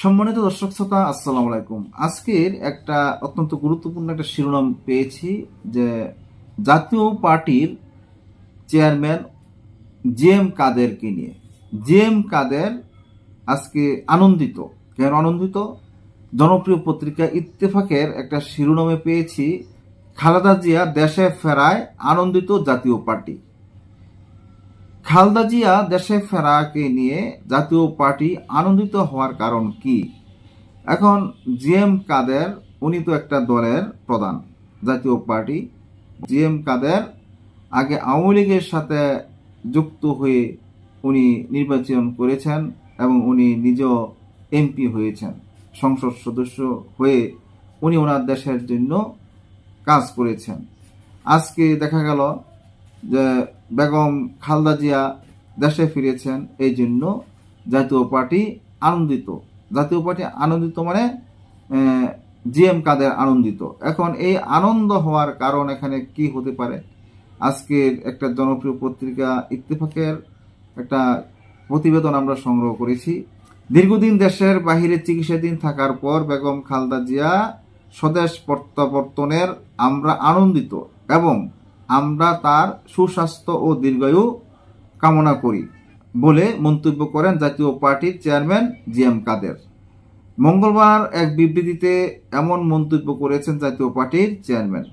সম্মানিত দর্শক শ্রোতা, আসসালামু আলাইকুম। আজকের একটা অত্যন্ত গুরুত্বপূর্ণ একটা শিরোনাম পেয়েছি যে জাতীয় পার্টির চেয়ারম্যান জে এম কাদেরকে নিয়ে। জে এম কাদের আজকে আনন্দিত, কেন আনন্দিত? জনপ্রিয় পত্রিকা ইত্তেফাকের একটা শিরোনামে পেয়েছি, খালেদা জিয়া দেশে ফেরায় আনন্দিত জাতীয় পার্টি। খালদা জিয়া দেশে ফেরাকে নিয়ে জাতীয় পার্টি আনন্দিত হওয়ার কারণ কি? এখন জিএম কাদের, উনি তো একটা দলের প্রধান জাতীয় পার্টি। জিএম কাদের আগে আওয়ামী লীগের সাথে যুক্ত হয়ে উনি নির্বাচন করেছেন এবং উনি নিজেও এমপি হয়েছেন, সংসদ সদস্য হয়ে উনি ওনার দেশের জন্য কাজ করেছেন। আজকে দেখা গেল বেগম খালদা জিয়া দেশে ফিরেছেন, এই জন্য জাতীয় পার্টি আনন্দিত। জাতীয় পার্টি আনন্দিত মানে জিএম কাদের আনন্দিত। এখন এই আনন্দ হওয়ার কারণ এখানে কি হতে পারে? আজকের একটা জনপ্রিয় পত্রিকা ইত্তেফাকের একটা প্রতিবেদন আমরা সংগ্রহ করেছি। দীর্ঘদিন দেশের বাহিরে চিকিৎসাধীন থাকার পর বেগম খালদা জিয়া স্বদেশ প্রত্যাবর্তনের আমরা আনন্দিত এবং আমরা তার সুস্বাস্থ্য ও দীর্ঘায়ু কামনা করি বলে মন্তব্য করেন জাতীয় পার্টির চেয়ারম্যান জি এম কাদের। মঙ্গলবার এক বিবৃতিতে এমন মন্তব্য করেছেন জাতীয় পার্টির চেয়ারম্যান।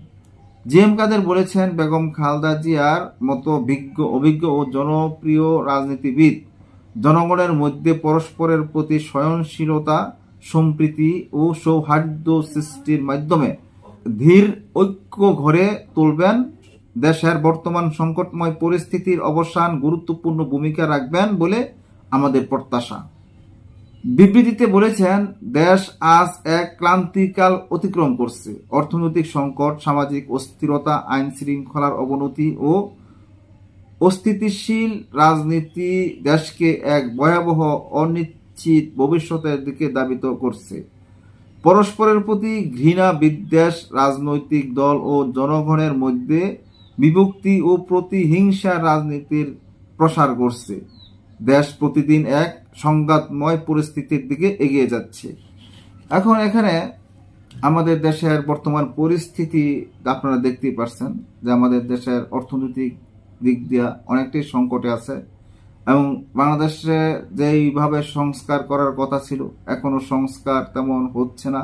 জি এম কাদের বলেছেন, বেগম খালদা জিয়ার মতো বিজ্ঞ, অভিজ্ঞ ও জনপ্রিয় রাজনীতিবিদ জনগণের মধ্যে পরস্পরের প্রতি সহনশীলতা, সম্প্রীতি ও সৌহার্দ্য সৃষ্টির মাধ্যমে ধীর ঐক্য ঘরে তুলবেন দেশের বর্তমান সংকটময় পরিস্থিতির অবসান গুরুত্বপূর্ণ ভূমিকা রাখবেন বলে আমাদের প্রত্যাশা। বিবৃতিতে বলেছেন, দেশ আজ এক ক্লান্তিকাল অতিক্রম করছে। অর্থনৈতিক সংকট, সামাজিক অস্থিরতা, আইন শৃঙ্খলার অবনতি ও অস্থিতিশীল রাজনীতি দেশকে এক ভয়াবহ, অনিশ্চিত ভবিষ্যতের দিকে দাবিত করছে। পরস্পরের প্রতি ঘৃণা বিদ্বেষ রাজনৈতিক দল ও জনগণের মধ্যে বিভক্তি ও প্রতিহিংসা রাজনীতির প্রসার করছে দেশ প্রতিদিন এক সংঘাতময় পরিস্থিতির দিকে এগিয়ে যাচ্ছে। এখন এখানে আমাদের দেশের বর্তমান পরিস্থিতি আপনারা দেখতেই পারছেন যে আমাদের দেশের অর্থনৈতিক দিক দিয়ে অনেকটাই সংকটে আছে এবং বাংলাদেশে যেইভাবে সংস্কার করার কথা ছিল, এখনও সংস্কার তেমন হচ্ছে না।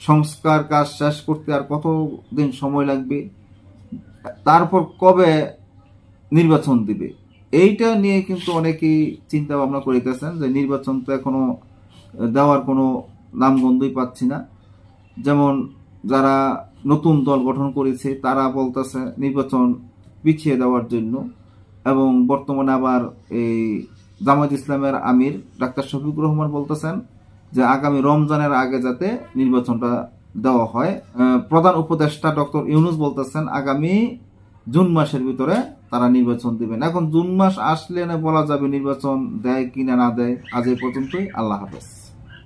সংস্কার কাজ শেষ করতে আর কতদিন সময় লাগবে? তারপর কবে নির্বাচন দিবে? এইটা নিয়ে কিন্তু অনেকেই চিন্তা ভাবনা করিতেছেন যে নির্বাচন তো এখনও দেওয়ার কোনো নামগন্ধই পাচ্ছি না। যেমন যারা নতুন দল গঠন করেছে, তারা বলতেছে নির্বাচন পিছিয়ে দেওয়ার জন্য এবং বর্তমানে আবার এই জামায়াত ইসলামের আমির ডাক্তার শফিকুর রহমান বলতেছেন যে আগামী রমজানের আগে যাতে নির্বাচনটা দেওয়া হয়। প্রধান উপদেষ্টা ডক্টর ইউনুস বলতেছেন, আগামী জুন মাসের ভিতরে তারা নির্বাচন দিবেন। এখন জুন মাস আসলে না বলা যাবে নির্বাচন দেয় কিনা না দেয়, আজ এই পর্যন্তই। আল্লাহ হাফেজ।